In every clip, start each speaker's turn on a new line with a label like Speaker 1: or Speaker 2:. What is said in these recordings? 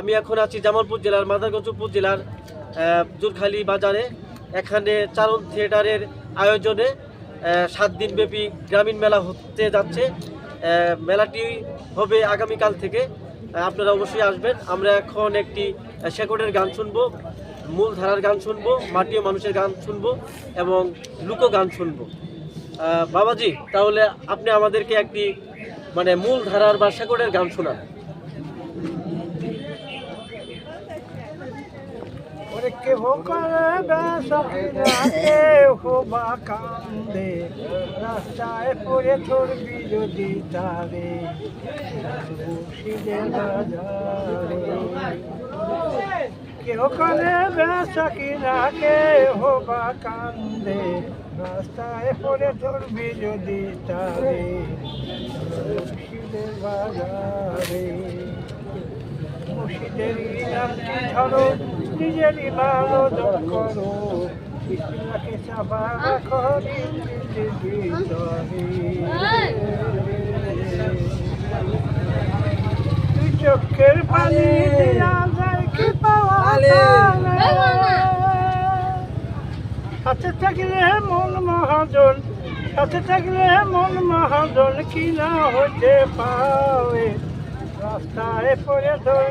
Speaker 1: আমি এখন আছি জামালপুর জেলার মাদারগঞ্জ উপজেলার জুরখালি বাজারে। এখানে চারণ থিয়েটারের আয়োজনে সাত দিনব্যাপী গ্রামীণ মেলা হতে যাচ্ছে। মেলাটি হবে আগামীকাল থেকে। আপনারা অবশ্যই আসবেন। আমরা এখন একটি শেকড়ের গান শুনব, মূল ধারার গান শুনব মাটিও মানুষের গান শুনব এবং লুকো গান শুনব। বাবাজি, তাহলে আপনি আমাদেরকে একটি মানে মূল ধারার বা শেকড়ের গান শোনান।
Speaker 2: ওরে কেহ কেহ বা কান্দে রাস্তায় পড়ে ধরবি যদি তারে কেহ করে বেসা কিনা কেহ বা কান্দে রাস্তায় পড়ে ধরবি যদি তারে মুর্শিদের বাজারে মুর্শিদের নামটি ধরো নিজের ইবাদত করো ইসলামকে চাপা রাখো তুই চোখের পানি দিয়া যায় সাথে থাকলে মন মহাজন সাথে থাকলে মন মহাজন কি না হতে পারে রাস্তায় পড়ে ধরে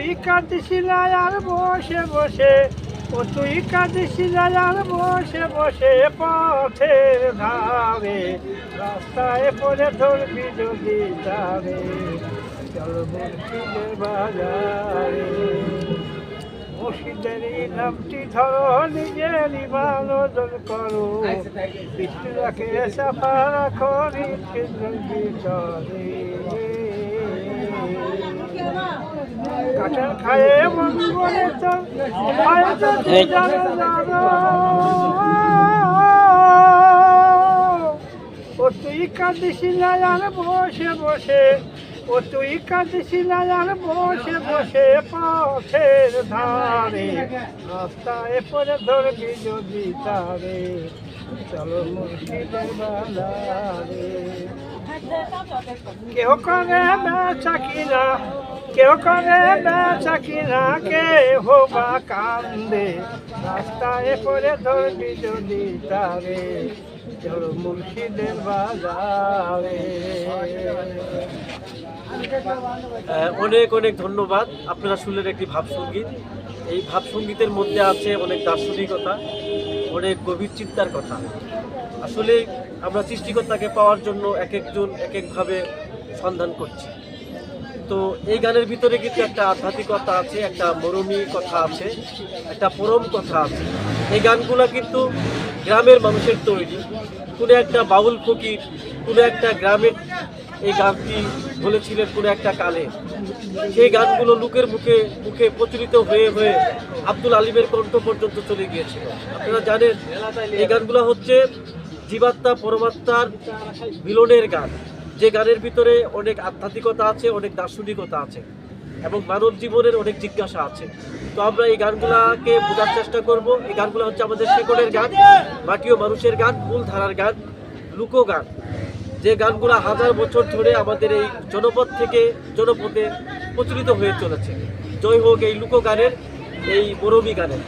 Speaker 2: তুই কাঁদিস না আর বসে বসে, ও তুই কাঁদিস না আর বসে বসে পথের ধারে, রাস্তায় পড়ে ধরবি যদি যাবে চল মুর্শিদের নামটি ধরো নিজের ইবাদত করো। বিষ্ণুরাকে সাফা রাখো নিশ্চিন্তের ভিতরে কাটার খায়ে মন করে তো হয় যদি জানো জানো ও তুই কাঁদিস না বসে বসে, ও তুই কাঁদিস না বসে বসে পথের ধারে, রাস্তায় পরে ধরবি যদি তারে, চলো মুর্শিদের বাজারে। কেউ করে বেচা কিনা কেউ করে বেচা কিনা কেহ বা কান্দে। রাস্তায় পরে ধরবি যদি তারে চল মুর্শিদের বাজারে।
Speaker 1: অনেক অনেক ধন্যবাদ। আপনারা শুনলেন একটি ভাবসঙ্গীত। এই ভাবসঙ্গীতের মধ্যে আছে অনেক দার্শনিকতা, অনেক গভীর চিন্তার কথা। আসলে আমরা সৃষ্টিকর্তাকে পাওয়ার জন্য এক একজন এক একভাবে সন্ধান করছি। তো এই গানের ভিতরে কিন্তু একটা আধ্যাত্মিকতা আছে, একটা মরমী কথা আছে, একটা পরম কথা আছে। এই গানগুলো কিন্তু গ্রামের মানুষের তৈরি। কোনো একটা বাউল ফকির, কোনো একটা গ্রামের এই গানটি বলেছিলেন কোনো একটা কালে। সেই গানগুলো লোকের মুখে মুখে প্রচলিত হয়ে হয়ে আব্দুল আলিমের কণ্ঠ পর্যন্ত চলে গিয়েছিল। আপনারা জানেন, এই গানগুলো হচ্ছে জীবাত্মা পরমাত্মার মিলনের গান। যে গানের ভিতরে অনেক আধ্যাত্মিকতা আছে, অনেক দার্শনিকতা আছে এবং মানব জীবনের অনেক জিজ্ঞাসা আছে। তো আমরা এই গানগুলাকে বোঝার চেষ্টা করব। এই গানগুলো হচ্ছে আমাদের শেকড়ের গান, মাটিও মানুষের গান, মূল ধারার গান লুকো গান যে গানগুলো হাজার বছর ধরে আমাদের এই জনপদ থেকে জনপদে প্রচলিত হয়ে চলেছে। জয় হোক এই লুকো গানের এই বরবি গানের।